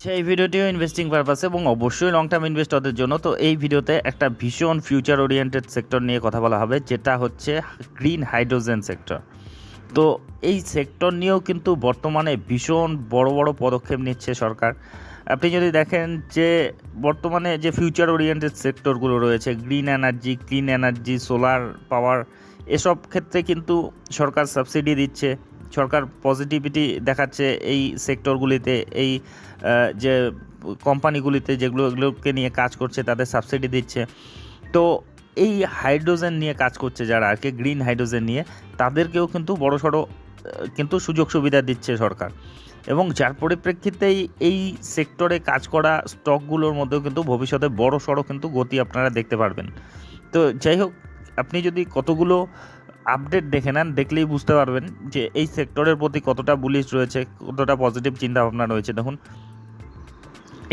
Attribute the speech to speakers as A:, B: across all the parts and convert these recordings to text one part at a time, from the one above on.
A: সেই ভিডিওটিও ইনভেস্টিং পারপাসে এবং অবশ্যই লং টার্ম ইনভেস্টরদের জন্য। তো এই ভিডিওতে একটা ভীষণ ফিউচার ওরিয়েন্টেড সেক্টর নিয়ে কথা বলা হবে, যেটা হচ্ছে গ্রিন হাইড্রোজেন সেক্টর তো এই সেক্টর নিয়েও কিন্তু বর্তমানে ভীষণ বড় বড় পদক্ষেপ নিচ্ছে সরকার। আপনি যদি দেখেন যে বর্তমানে যে ফিউচার ওরিয়েন্টেড সেক্টরগুলো রয়েছে green energy clean energy solar power এসব ক্ষেত্রে কিন্তু সরকার সাবসিডি দিচ্ছে। সরকার পজিটিভিটি দেখাচ্ছে এই সেক্টরগুলিতে এই যে কোম্পানিগুলিতে যেগুলো, এগুলোকে নিয়ে কাজ করছে, তাদের সাবসিডি দিচ্ছে। তো এই হাইড্রোজেন নিয়ে কাজ করছে যারা আর কি গ্রিন হাইড্রোজেন নিয়ে, তাদেরকেও কিন্তু বড় সড়ো কিন্তু সুযোগ সুবিধা দিচ্ছে সরকার। এবং যার পরিপ্রেক্ষিতেই এই সেক্টরে কাজ করা স্টকগুলোর মধ্যেও কিন্তু ভবিষ্যতে বড় সড়ো কিন্তু গতি আপনারা দেখতে পারবেন। তো যাই হোক, আপনি যদি কতগুলো আপডেট দেখে নেন, দেখলেই বুঝতে পারবেন যে এই সেক্টরের প্রতি কতটা বুলিশ রয়েছে, কতটা পজিটিভ চিন্তা ভাবনা রয়েছে। দেখুন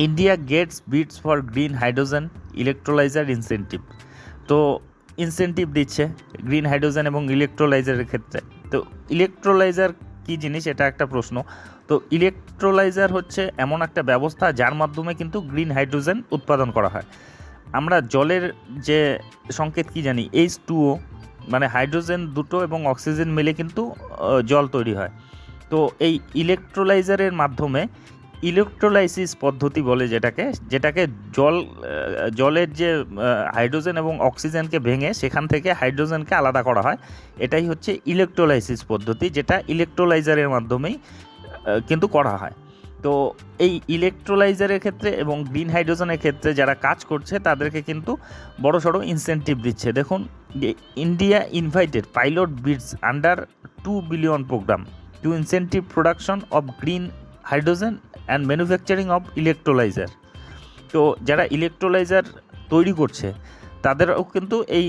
A: India gets bids for green hydrogen electrolyser incentive তো ইনসেন্টিভ দিচ্ছে গ্রিন হাইড্রোজেন এবং ইলেকট্রোলাইজারের ক্ষেত্রে। তো ইলেকট্রোলাইজার কী জিনিস? এটা একটা প্রশ্ন। তো ইলেকট্রোলাইজার হচ্ছে এমন একটা ব্যবস্থা যার মাধ্যমে কিন্তু গ্রিন হাইড্রোজেন উৎপাদন করা হয়। আমরা জলের যে সংকেত কি জানি? এইচ টুও মানে হাইড্রোজেন দুটো এবং অক্সিজেন মিলে কিন্তু জল তৈরি হয়। তো এই ইলেকট্রোলাইজারের মাধ্যমে ইলেকট্রোলাইসিস পদ্ধতি বলে যেটাকে যেটাকে জল জলের যে হাইড্রোজেন এবং অক্সিজেনকে ভেঙে সেখান থেকে হাইড্রোজেনকে আলাদা করা হয়, এটাই হচ্ছে ইলেকট্রোলাইসিস পদ্ধতি, যেটা ইলেকট্রোলাইজারের মাধ্যমেই কিন্তু করা হয়। তো এই ইলেকট্রোলাইজারের ক্ষেত্রে এবং গ্রিন হাইড্রোজেনের ক্ষেত্রে যারা কাজ করছে, তাদেরকে কিন্তু বড় সড়ো ইনসেন্টিভ দিচ্ছে। দেখুন India invited pilot bids under two billion programme to incentive production of green hydrogen and manufacturing of electrolyser তো যারা ইলেকট্রোলাইজার তৈরি করছে, তাদেরও কিন্তু এই,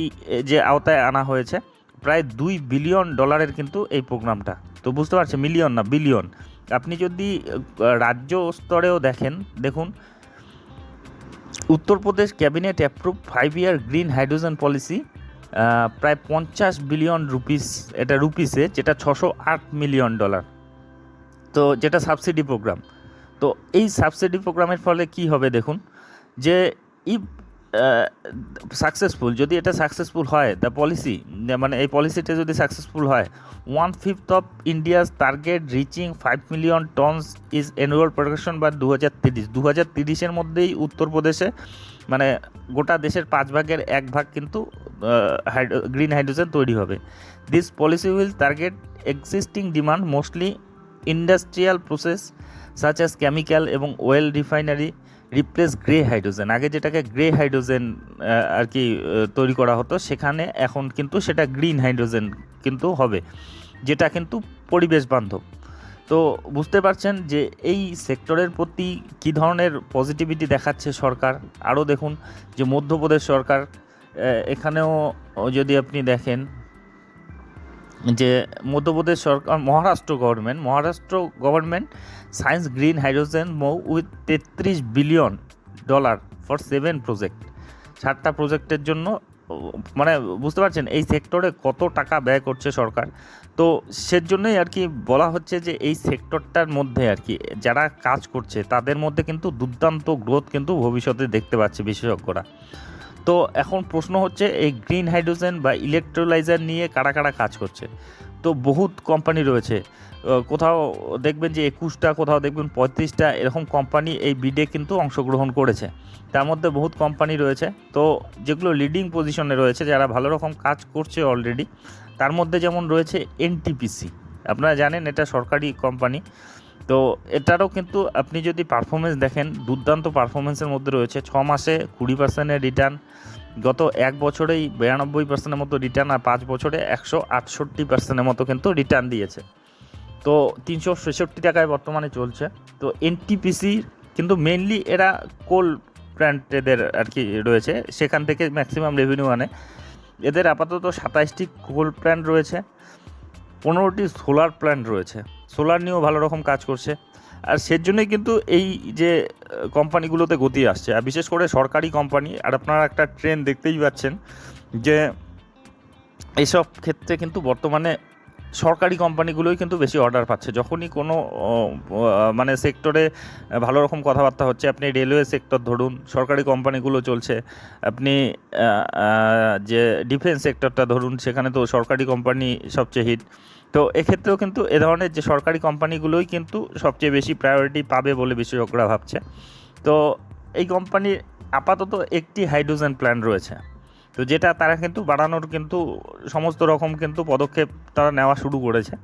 A: যে আওতায় আনা হয়েছে, প্রায় দুই বিলিয়ন ডলারের কিন্তু এই প্রোগ্রামটা তো বুঝতে পারছে মিলিয়ন না বিলিয়ন আপনি যদি রাজ্য স্তরেও দেখেন, দেখুন, Uttar Pradesh cabinet approve five year green hydrogen policy প্রায় পঞ্চাশ বিলিয়ন রুপিস এটা রুপিসে যেটা ছশো আট মিলিয়ন ডলার তো যেটা সাবসিডি প্রোগ্রাম তো এই সাবসিডি প্রোগ্রামের ফলে কি হবে দেখুন, যে সাকসেসফুল যদি এটা সাকসেসফুল হয় দ্য পলিসি মানে এই পলিসিটা যদি সাকসেসফুল হয় one fifth of India's target reaching five million tonnes is annual production বা দু হাজার তিরিশ দু হাজার তিরিশের মধ্যেই উত্তরপ্রদেশে মানে গোটা দেশের পাঁচ ভাগের এক ভাগ কিন্তু গ্রিন হাইড্রোজেন তৈরি হবে। This policy will target existing demand mostly industrial process such as chemical এবং oil refinery replace grey hydrogen আগে যেটাকে গ্রে হাইড্রোজেন আর কি তৈরি করা হতো, সেখানে এখন কিন্তু সেটা গ্রিন হাইড্রোজেন কিন্তু হবে, যেটা কিন্তু পরিবেশ বান্ধব। তো বুঝতে পারছেন যে এই সেক্টরের প্রতি কী ধরনের পজিটিভিটি দেখাচ্ছে সরকার? আরও দেখুন যে মধ্যপ্রদেশ সরকার এখানেও যদি আপনি দেখেন যে মধ্যপ্রদেশ সরকার, Maharashtra government Maharashtra government signs green hydrogen MoU with তেত্রিশ billion dollar for seven project সাতটা প্রজেক্টের জন্য মানে বুঝতে পারছেন, এই সেক্টরে কত টাকা ব্যয় করছে সরকার। তো সেজন্যই আর কি বলা হচ্ছে যে এই সেক্টরটার মধ্যে আর কি যারা কাজ করছে, তাদের মধ্যে কিন্তু দুর্দান্ত গ্রোথ কিন্তু ভবিষ্যতে দেখতে পাচ্ছে বিশেষজ্ঞরা। তো এখন প্রশ্ন হচ্ছে, এই গ্রিন হাইড্রোজেন বা ইলেকট্রোলাইজার নিয়ে কারা কারা কাজ করছে? তো বহুত কোম্পানি রয়েছে। কোথাও দেখবেন যে একুশটা, কোথাও দেখবেন পঁয়ত্রিশটা এরকম কোম্পানি এই বিডে কিন্তু অংশগ্রহণ করেছে। তার মধ্যে বহুত কোম্পানি রয়েছে। তো যেগুলো লিডিং পজিশনে রয়েছে, যারা ভালো রকম কাজ করছে অলরেডি তার মধ্যে যেমন রয়েছে এনটিপিসি আপনারা জানেন, এটা সরকারি কোম্পানি। তো এটারও কিন্তু আপনি যদি পারফরমেন্স দেখেন, দুর্দান্ত পারফরমেন্সের মধ্যে রয়েছে। ছ মাসে কুড়ি পার্সেন্টের রিটার্ন গত এক বছরেই বিরানব্বই পার্সেন্টের মতো রিটার্ন আর পাঁচ বছরে একশো আটষট্টি পার্সেন্টের মতো কিন্তু রিটার্ন দিয়েছে। তো তিনশো ছেষট্টি টাকায় বর্তমানে চলছে। তো এনটিপিসি কিন্তু মেনলি এরা কোল প্ল্যান্ট এদের আর কি রয়েছে, সেখান থেকে ম্যাক্সিমাম রেভিনিউ আনে। এদের আপাতত সাতাইশটি কোল প্ল্যান্ট রয়েছে। পনেরোটি সোলার প্ল্যান্ট রয়েছে। সোলার নিয়েও ভালো রকম কাজ করছে। আর সেজন্যই কিন্তু এই যে কোম্পানিগুলোতে গতি আসছে। আর বিশেষ করে সরকারি কোম্পানি, আর আপনারা একটা ট্রেন দেখতেই পাচ্ছেন যে এইসব ক্ষেত্রে কিন্তু বর্তমানে সরকারি কোম্পানিগুলোই কিন্তু বেশি অর্ডার পাচ্ছে। যখনই কোনো মানে সেক্টরে ভালো রকম কথাবার্তা হচ্ছে, আপনি রেলওয়ে সেক্টর ধরুন, সরকারি কোম্পানিগুলো চলছে, আপনি যে ডিফেন্স সেক্টরটা ধরুন, সেখানে তো সরকারি কোম্পানি সবচেয়ে হিট তো এক্ষেত্রেও কিন্তু এ ধরনের যে সরকারি কোম্পানিগুলোই কিন্তু সবচেয়ে বেশি প্রায়োরিটি পাবে বলে বিশেষজ্ঞরা ভাবছে। তো এই কোম্পানির আপাতত একটি হাইড্রোজেন প্ল্যান্ট রয়েছে। তো যেটা তারা কিন্তু বাড়ানোর কিন্তু সমস্ত রকম কিন্তু পদক্ষেপ তারা নেওয়া শুরু করেছে।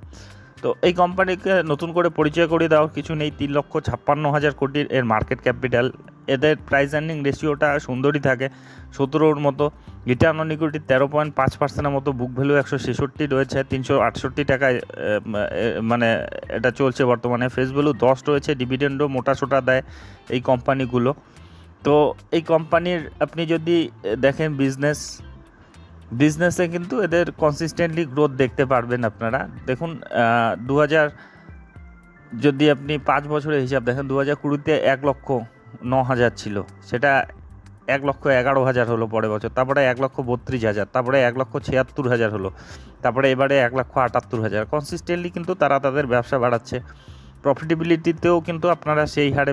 A: তো এই কোম্পানিকে নতুন করে পরিচয় করিয়ে দেওয়ার কিছু নেই, তিন লক্ষ ছাপ্পান্ন হাজার কোটির এর মার্কেট ক্যাপিটাল এদের প্রাইস আর্নিং রেশিওটা সুন্দরই থাকে, সতেরোর মতো। রিটার্ন অন ইকুইটি তেরো পয়েন্ট পাঁচ পার্সেন্টের মতো বুক ভ্যালু একশো ছেষট্টি রয়েছে, তিনশো আটষট্টি টাকায় মানে এটা চলছে বর্তমানে। ফেস ভ্যালু দশ রয়েছে ডিভিডেন্ডও মোটা সোটা দেয় এই কোম্পানিগুলো তো এই কোম্পানির আপনি যদি দেখেন বিজনেস বিজনেসে কিন্তু এদের কনসিস্টেন্টলি গ্রোথ দেখতে পারবেন আপনারা। দেখুন দু হাজার যদি আপনি পাঁচ বছরের হিসাব দেখেন দু হাজার কুড়িতে এক লক্ষ ন হাজার ছিল। সেটা এক লক্ষ এগারো হাজার হলো পরের বছর, তারপরে এক লক্ষ বত্রিশ হাজার, তারপরে এক লক্ষ ছিয়াত্তর হাজার হলো, তারপরে এবারে এক লক্ষ আটাত্তর হাজার। কনসিস্টেন্টলি কিন্তু তারা তাদের ব্যবসা বাড়াচ্ছে। প্রফিটেবিলিটিতেও কিন্তু আপনারা সেই হারে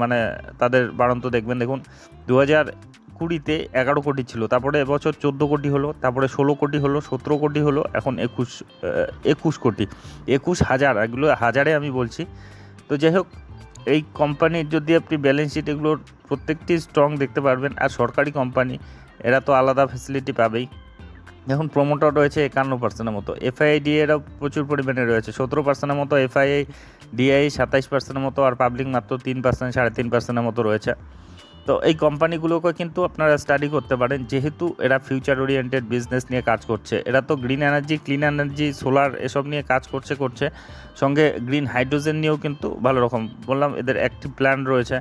A: মানে তাদের বাড়ন্ত দেখবেন। দেখুন দু হাজার কুড়িতে এগারো কোটি ছিল, তারপরে এবছর চোদ্দ কোটি হলো, তারপরে ষোলো কোটি হলো, সতেরো কোটি হলো, এখন একুশ একুশ কোটি। একুশ হাজার, এগুলো হাজারে আমি বলছি। তো যাই হোক, এই কোম্পানির যদি আপনি ব্যালেন্স শিট এগুলোর প্রত্যেকটি স্ট্রং দেখতে পারবেন, আর সরকারি কোম্পানি এরা তো আলাদা ফ্যাসিলিটি পাবেই। এখন প্রমোটার রয়েছে একান্ন পার্সেন্টের মতো। এফআইআই ডিএরাও প্রচুর পরিমাণে রয়েছে। সতেরো পার্সেন্টের মতো এফআইআই ডিআই সাতাইশ পার্সেন্টের মতো, আর পাবলিক মাত্র তিন পার্সেন্ট সাড়ে তিন পার্সেন্টের মতো রয়েছে। তো এই কোম্পানিগুলোকে কিন্তু আপনারা স্টাডি করতে পারেন। যেহেতু এরা ফিউচার ওরিয়েন্টেড বিজনেস নিয়ে কাজ করছে, এরা তো green energy clean energy solar এসব নিয়ে কাজ করছে করছে। সঙ্গে গ্রিন হাইড্রোজেন নিয়েও কিন্তু ভালো রকম। বললাম, এদের অ্যাক্টিভ প্ল্যান রয়েছে।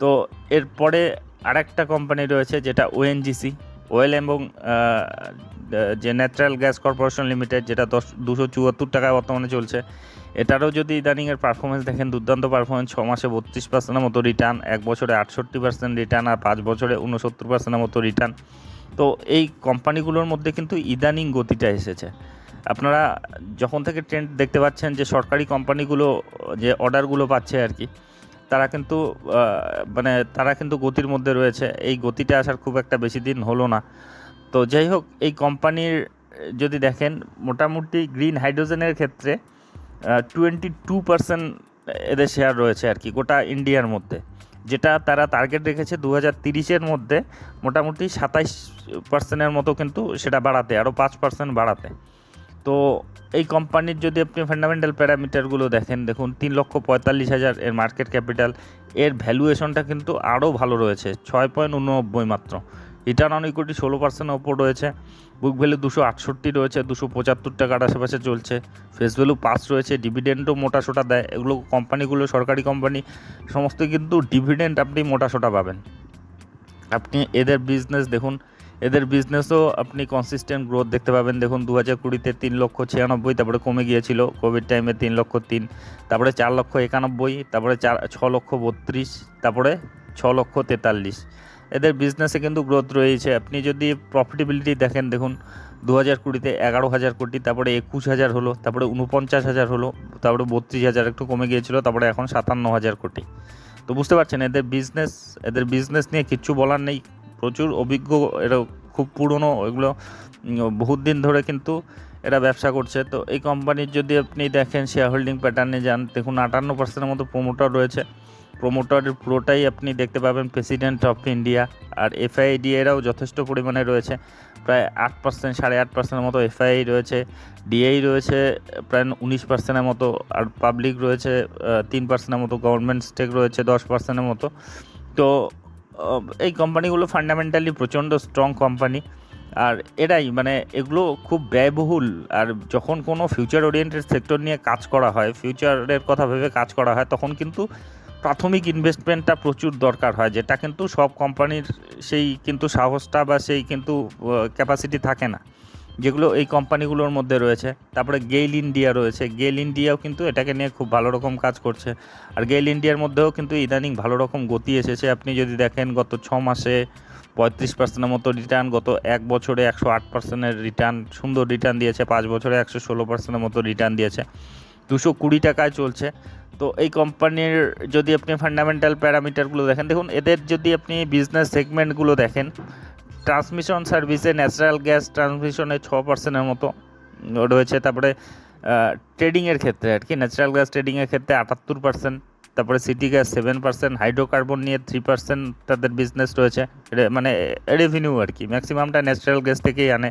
A: তো এরপরে আরেকটা কোম্পানি রয়েছে, যেটা ওএনজিসি অয়েল এবং যে ন্যাচারাল গ্যাস কর্পোরেশন লিমিটেড, যেটা দশ, দুশো চুয়াত্তর টাকায় বর্তমানে চলছে, এটারও যদি ইদানিংয়ের পারফরমেন্স দেখেন, দুর্দান্ত পারফরমেন্স ছ মাসে বত্রিশ পার্সেন্টের মতো রিটার্ন এক বছরে আটষট্টি পার্সেন্ট রিটার্ন আর পাঁচ বছরে উনসত্তর পার্সেন্টের মতো রিটার্ন তো এই কোম্পানিগুলোর মধ্যে কিন্তু ইদানিং গতিটা এসেছে। আপনারা যখন থেকে ট্রেন্ড দেখতে পাচ্ছেন যে সরকারি কোম্পানিগুলো যে অর্ডারগুলো পাচ্ছে আর কি তারা কিন্তু মানে তারা কিন্তু গতির মধ্যে রয়েছে। এই গতিটা আসার খুব একটা বেশি দিন হলো না। তো যাই হোক, এই কোম্পানির যদি দেখেন, মোটামুটি গ্রিন হাইড্রোজেনের ক্ষেত্রে টোয়েন্টি টু পার্সেন্ট এদের শেয়ার রয়েছে আর কি, গোটা ইন্ডিয়ার মধ্যে। যেটা তারা টার্গেট রেখেছে দু হাজার তিরিশের মধ্যে, মোটামুটি সাতাইশ পার্সেন্টের মতো কিন্তু সেটা বাড়াতে আরও পাঁচ পার্সেন্ট বাড়াতে। তো এই কোম্পানির যদি আপনি ফান্ডামেন্টাল প্যারামিটারগুলো দেখেন, দেখুন, তিন লক্ষ পঁয়তাল্লিশ হাজার এর মার্কেট ক্যাপিটাল এর ভ্যালুয়েশনটা কিন্তু আরও ভালো রয়েছে, ছয় পয়েন্ট উননব্বই মাত্র। রিটার্ন অন ইকুইটি ষোলো পার্সেন্টের ওপর রয়েছে বুক ভ্যালু দুশো আটষট্টি রয়েছে, দুশো পঁচাত্তর টাকার আশেপাশে চলছে ফেস ভ্যালু পাস রয়েছে ডিভিডেন্ডও মোটা সোটা দেয়, এগুলো কোম্পানিগুলো সরকারি কোম্পানি সমস্ত কিন্তু ডিভিডেন্ড আপনি মোটা সোটা পাবেন। আপনি এদের বিজনেস দেখুন এদের বিজনেসও আপনি কনসিস্টেন্ট গ্রোথ দেখতে পাবেন। দেখুন দু হাজার কুড়িতে তিন লক্ষ ছিয়ানব্বই, তারপরে কমে গিয়েছিল কোভিড টাইমে তিন লক্ষ তিন, তারপরে চার লক্ষ একানব্বই, তারপরে চার, ছ লক্ষ বত্রিশ, তারপরে ছ লক্ষ তেতাল্লিশ। এদের বিজনেসে কিন্তু গ্রোথ রয়েছে। আপনি যদি প্রফিটেবিলিটি দেখেন, দেখুন দু হাজার কুড়িতে এগারো হাজার কোটি, তারপরে একুশ হাজার হলো, তারপরে উনপঞ্চাশ হাজার হলো, তারপরে বত্রিশ হাজার একটু কমে গিয়েছিল, তারপরে এখন সাতান্ন হাজার কোটি। তো বুঝতে পারছেন, এদের বিজনেস এদের বিজনেস নিয়ে কিচ্ছু বলার নেই। প্রচুর অভিজ্ঞ, এরা খুব পুরনো, এগুলো বহুত দিন ধরে কিন্তু এরা ব্যবসা করছে। তো এই কোম্পানির যদি আপনি দেখেন শেয়ার হোল্ডিং প্যাটার্নে যান, দেখুন আটান্ন পার্সেন্টের মতো প্রোমোটার রয়েছে। প্রোমোটারের পুরোটাই আপনি দেখতে পাবেন প্রেসিডেন্ট অফ ইন্ডিয়া আর এফআইডি এরাও যথেষ্ট পরিমাণে রয়েছে। প্রায় আট পার্সেন্ট সাড়ে আট পার্সেন্টের মতো এফআই রয়েছে। ডিআই রয়েছে, প্রায় উনিশ পার্সেন্টের মতো। আর পাবলিক রয়েছে তিন পার্সেন্টের মতো। গভর্নমেন্ট স্টেক রয়েছে, দশ পার্সেন্টের মতো। তো এই কোম্পানিগুলো ফান্ডামেন্টালি প্রচণ্ড স্ট্রং কোম্পানি আর এটাই মানে এগুলো খুব ব্যয়বহুল। আর যখন কোনো ফিউচার ওরিয়েন্টেড সেক্টর নিয়ে কাজ করা হয় ফিউচারের কথা ভেবে কাজ করা হয়, তখন কিন্তু প্রাথমিক ইনভেস্টমেন্টটা প্রচুর দরকার হয়, যেটা কিন্তু সব কোম্পানির সেই কিন্তু সাহসটা বা সেই কিন্তু ক্যাপাসিটি থাকে না। যেগুলো এই কোম্পানিগুলোর মধ্যে রয়েছে। তারপরে গেইল ইন্ডিয়া রয়েছে। গেইল ইন্ডিয়াও কিন্তু এটাকে নিয়ে খুব ভালো রকম কাজ করছে। আর গেইল ইন্ডিয়ার মধ্যেও কিন্তু ইদানিং ভালো রকম গতি এসেছে। আপনি যদি দেখেন গত ছ মাসে পঁয়ত্রিশ পার্সেন্টের মতো রিটার্ন গত এক বছরে একশো আট পার্সেন্টের রিটার্ন সুন্দর রিটার্ন দিয়েছে। পাঁচ বছরে একশো ষোলো পার্সেন্টের মতো রিটার্ন দিয়েছে। দুশো কুড়ি টাকায় চলছে। তো এই কোম্পানির যদি আপনি ফান্ডামেন্টাল প্যারামিটারগুলো দেখেন, দেখুন এদের যদি আপনি বিজনেস সেগমেন্টগুলো দেখেন ট্রান্সমিশন সার্ভিসে ন্যাচারাল গ্যাস ট্রান্সমিশনে ছ পার্সেন্টের মতো রয়েছে। তারপরে ট্রেডিংয়ের ক্ষেত্রে আর কি ন্যাচারাল গ্যাস ট্রেডিংয়ের ক্ষেত্রে আটাত্তর পার্সেন্ট তারপরে city gas seven percent hydrocarbon নিয়ে থ্রি পার্সেন্ট তাদের বিজনেস রয়েছে। মানে রেভিনিউ আর কি ম্যাক্সিমামটা ন্যাচারাল গ্যাস থেকেই আনে।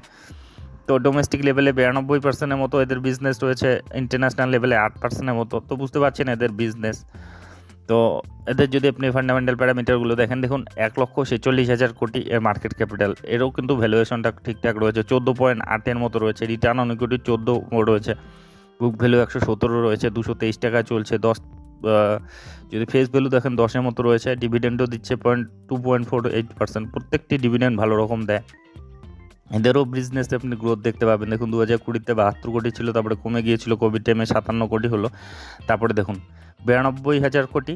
A: তো ডোমেস্টিক লেভেলে বিরানব্বই পার্সেন্টের মতো এদের বিজনেস রয়েছে ইন্টারন্যাশনাল লেভেলে আট পার্সেন্টের মতো। তো বুঝতে পারছেন এদের বিজনেস তো এদের যদি আপনি ফান্ডামেন্টাল প্যারামিটারগুলো দেখেন, দেখুন এক লক্ষ ছেচল্লিশ হাজার কোটি এর মার্কেট ক্যাপিটাল এরও কিন্তু ভ্যালুয়েশনটা ঠিকঠাক রয়েছে, চোদ্দ পয়েন্ট আটের মতো রয়েছে রিটার্ন অন ইকুইটি চোদ্দ রয়েছে বুক ভ্যালু একশো সতেরো রয়েছে, দুশো তেইশ টাকা চলছে, দশ যদি ফেস ভ্যালু দেখেন দশের মতো রয়েছে ডিভিডেন্ডও দিচ্ছে point two point four eight percent প্রত্যেকটি ডিভিডেন্ড ভালো রকম দেয়। এদেরও বিজনেস আপনি গ্রোথ দেখতে পাবেন। দেখুন দু হাজার কুড়িতে বাহাত্তর কোটি ছিল, তারপরে কমে গিয়েছিল কোভিড টাইমে সাতান্ন কোটি হলো। তারপরে দেখুন, বিরানব্বই হাজার কোটি,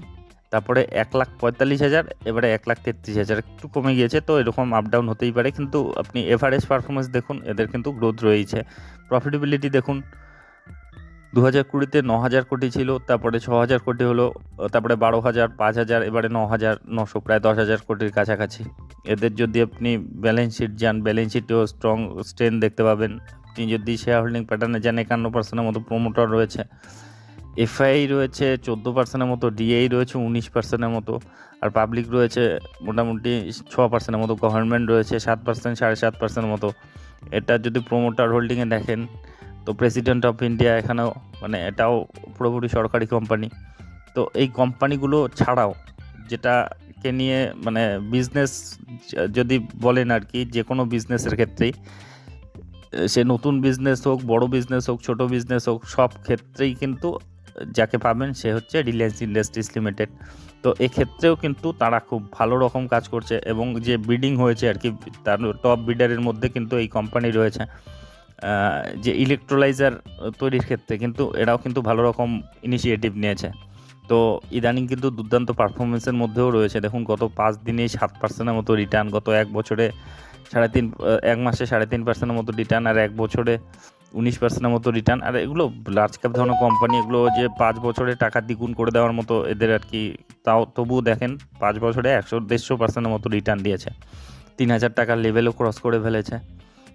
A: তারপরে এক লাখ পঁয়তাল্লিশ হাজার, এবারে এক লাখ তেত্রিশ হাজার, একটু কমে গিয়েছে। তো এরকম আপ ডাউন হতেই পারে, কিন্তু আপনি এভারেজ পারফরমেন্স দেখুন, এদের কিন্তু গ্রোথ রয়েছে প্রফিটেবিলিটি দেখুন দু হাজার কুড়িতে ন হাজার কোটি ছিল, তারপরে ছ হাজার কোটি হলো, তারপরে বারো হাজার পাঁচ হাজার এবারে ন হাজার নশো, প্রায় দশ হাজার কোটির কাছাকাছি। এদের যদি আপনি ব্যালেন্স শিট যান ব্যালেন্স শিটেও স্ট্রং স্ট্রেন দেখতে পাবেন। আপনি যদি শেয়ার হোল্ডিং প্যাটার্নে যান, একান্ন পার্সেন্টের মতো প্রোমোটার রয়েছে। এফআই রয়েছে চোদ্দ পার্সেন্টের মতো ডিআই রয়েছে উনিশ পার্সেন্টের মতো, আর পাবলিক রয়েছে মোটামুটি ছ পার্সেন্টের মতো গভর্নমেন্ট রয়েছে সাত পার্সেন্ট সাড়ে সাত পার্সেন্টের মতো। এটা যদি প্রোমোটার হোল্ডিংয়ে দেখেন তো প্রেসিডেন্ট অফ ইন্ডিয়া এখানেও মানে এটাও পুরোপুরি সরকারি কোম্পানি তো এই কোম্পানিগুলো ছাড়াও যেটাকে নিয়ে মানে বিজনেস যদি বলেন আর কি, যে কোনো বিজনেসের ক্ষেত্রেই, সে নতুন বিজনেস হোক, বড় বিজনেস হোক, ছোট বিজনেস হোক, সব ক্ষেত্রেই কিন্তু যাকে পাবেন সে হচ্ছে রিলায়েন্স ইন্ডাস্ট্রিজ লিমিটেড তো এক্ষেত্রেও কিন্তু তারা খুব ভালো রকম কাজ করছে এবং যে বিডিং হয়েছে আর কি, তার টপ বিডারের মধ্যে কিন্তু এই কোম্পানি রয়েছে। যে ইলেকট্রোলাইজার তৈরির ক্ষেত্রে কিন্তু এরাও কিন্তু ভালো রকম ইনিশিয়েটিভ নিয়েছে। তো ইদানিং কিন্তু দুর্দান্ত পারফরমেন্সের মধ্যেও রয়েছে। দেখুন, গত পাঁচ দিনে সাত পার্সেন্টের মতো রিটার্ন গত এক বছরে সাড়ে তিন এক মাসে সাড়ে তিন পার্সেন্টের মতো রিটার্ন আর এক বছরে উনিশ পার্সেন্টের মতো রিটার্ন আর এগুলো লার্জ ক্যাপ ধরনের কোম্পানি এগুলো যে পাঁচ বছরে টাকা দ্বিগুণ করে দেওয়ার মতো এদের আর কি, তাও তবুও দেখেন, পাঁচ বছরে একশো দেড়শো পার্সেন্টের মতো রিটার্ন দিয়েছে। তিন হাজার টাকার লেভেলও ক্রস করে ফেলেছে।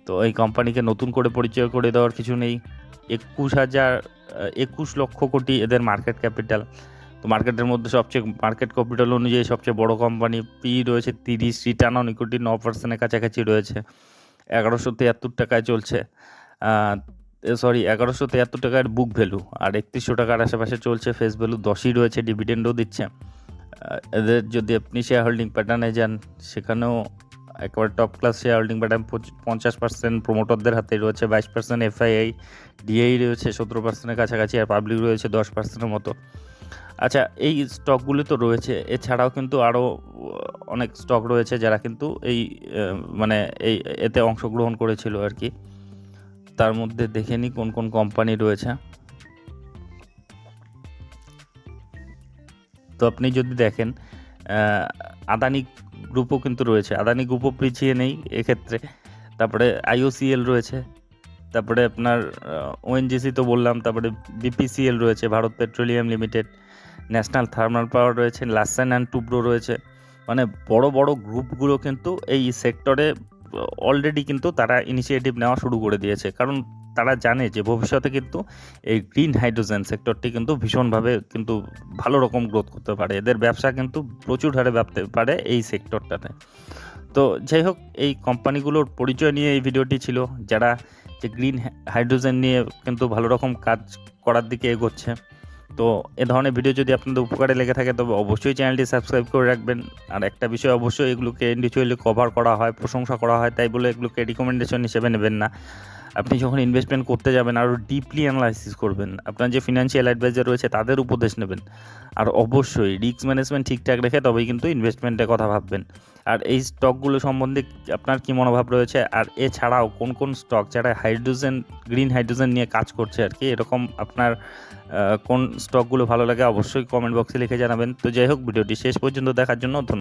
A: তো এই কোম্পানিকে নতুন করে পরিচয় করে দেওয়ার কিছু নেই। একুশ হাজার একুশ লক্ষ কোটি এদের মার্কেট ক্যাপিটাল তো মার্কেটের মধ্যে সবচেয়ে মার্কেট ক্যাপিটাল অনুযায়ী সবচেয়ে বড় কোম্পানি পি রয়েছে তিরিশ রিটার্ন অন ইকুইটি ন পার্সেন্টের কাছাকাছি রয়েছে। এগারোশো তিয়াত্তর টাকায় চলছে। সরি এগারোশো তিয়াত্তর টাকার বুক ভ্যালু আর একত্রিশশো টাকার আশেপাশে চলছে। ফেস ভ্যালু দশই রয়েছে ডিভিডেন্ডও দিচ্ছে। এদের যদি আপনি শেয়ার হোল্ডিং প্যাটার্নে যান, সেখানেও একেবারে top class share holding pattern পঞ্চাশ পার্সেন্ট প্রোমোটারদের হাতে রয়েছে, বাইশ পার্সেন্ট এফআইআই ডিআই রয়েছে সতেরো পার্সেন্টের কাছাকাছি আর পাবলিক রয়েছে দশ পার্সেন্টের মতো। আচ্ছা এই স্টকগুলি তো রয়েছে, এছাড়াও কিন্তু আরও অনেক স্টক রয়েছে যারা কিন্তু এই মানে এই, এতে অংশগ্রহণ করেছিল আর কি। তার মধ্যে দেখে নিই কোন কোন কোম্পানি রয়েছে। তো আপনি যদি দেখেন আদানি গ্রুপও কিন্তু রয়েছে। আদানি গ্রুপও পিছিয়ে নেই এক্ষেত্রে। তারপরে আইওসিএল রয়েছে। তারপরে আপনার ওএনজিসি তো বললাম, তারপরে বিপিসিএল রয়েছে, Bharat petroleum limited, national thermal power রয়েছে, লাসেন অ্যান্ড টুব্রো রয়েছে। মানে বড় বড় গ্রুপগুলো কিন্তু এই সেক্টরে অলরেডি কিন্তু তারা ইনিশিয়েটিভ নেওয়া শুরু করে দিয়েছে। কারণ তারা জানে যে ভবিষ্যতে কিন্তু এই গ্রিন হাইড্রোজেন সেক্টরটি কিন্তু ভীষণভাবে কিন্তু ভালো রকম গ্রোথ করতে পারে। এদের ব্যবসা কিন্তু প্রচুর হারে ব্যাপতে পারে এই সেক্টরটাতে তো যাই হোক, এই কোম্পানিগুলোর পরিচয় নিয়ে এই ভিডিওটি ছিল। যারা যে গ্রিন হাইড্রোজেন নিয়ে কিন্তু ভালো রকম কাজ করার দিকে এগোচ্ছে। তো এ ধরনের ভিডিও যদি আপনাদের উপকারে লেগে থাকে, তবে অবশ্যই চ্যানেলটি সাবস্ক্রাইব করে রাখবেন। আর একটা বিষয় অবশ্যই এগুলোকে ইন্ডিভিজুয়ালি কভার করা হয়, প্রশংসা করা হয়, তাই বলে এগুলোকে রিকমেন্ডেশন হিসেবে নেবেন না। আপনি যখন ইনভেস্টমেন্ট করতে যাবেন আরও ডিপলি অ্যানালাইসিস করবেন। আপনার যে ফিনান্সিয়াল অ্যাডভাইজার রয়েছে, তাদের উপদেশ নেবেন। আর অবশ্যই রিস্ক ম্যানেজমেন্ট ঠিকঠাক রেখে তবেই কিন্তু ইনভেস্টমেন্টের কথা ভাববেন। আর এই স্টকগুলো সম্বন্ধে আপনার কী মনোভাব রয়েছে? আর এছাড়াও কোন কোন স্টক যারা হাইড্রোজেন গ্রিন হাইড্রোজেন নিয়ে কাজ করছে আর কি, এরকম আপনার কোন স্টকগুলো ভালো লাগে অবশ্যই কমেন্ট বক্সে লিখে জানাবেন। তো যাই হোক, ভিডিওটি শেষ পর্যন্ত দেখার জন্য ধন্যবাদ।